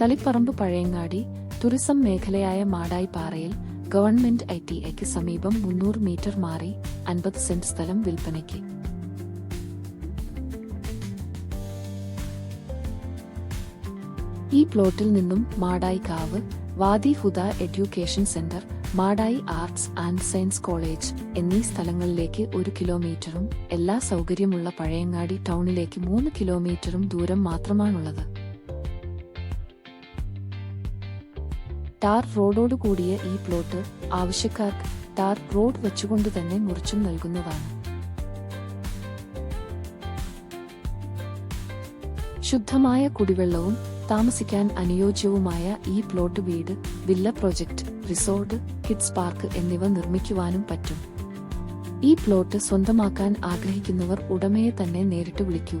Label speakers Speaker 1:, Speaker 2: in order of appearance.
Speaker 1: Taliparamba Pazhayangadi tourism മേഖലയായ മാടായിപ്പാറയിൽ government I T ഐക്ക് സമീപം മുന്നൂറ് മീറ്റർ മാറി അൻപത് സെന്റ് സ്ഥലം വിൽപ്പനയ്ക്ക്. ഈ പ്ലോട്ടിൽ നിന്നും Madayi Kavu Wadi Huda education centre Madayi arts and science college എന്നീ സ്ഥലങ്ങളിലേക്ക് ഒരു കിലോമീറ്ററും എല്ലാ സൗകര്യമുള്ള പഴയങ്ങാടി ടൗണിലേക്ക് മൂന്ന് കിലോമീറ്ററും ദൂരം മാത്രമാണുള്ളത്. ടാർ റോഡോടുകൂടിയ ഈ പ്ലോട്ട് ആവശ്യക്കാർക്ക് ടാർ റോഡ് വെച്ചുകൊണ്ട് തന്നെ മുറിച്ചും നൽകുന്നതാണ്. ശുദ്ധമായ കുടിവെള്ളവും താമസിക്കാൻ അനുയോജ്യവുമായ ഈ പ്ലോട്ട് വീട് villa project resort kids park എന്നിവ നിർമ്മിക്കുവാനും പറ്റും. ഈ പ്ലോട്ട് സ്വന്തമാക്കാൻ ആഗ്രഹിക്കുന്നവർ ഉടമയെ തന്നെ നേരിട്ട് വിളിക്കൂ.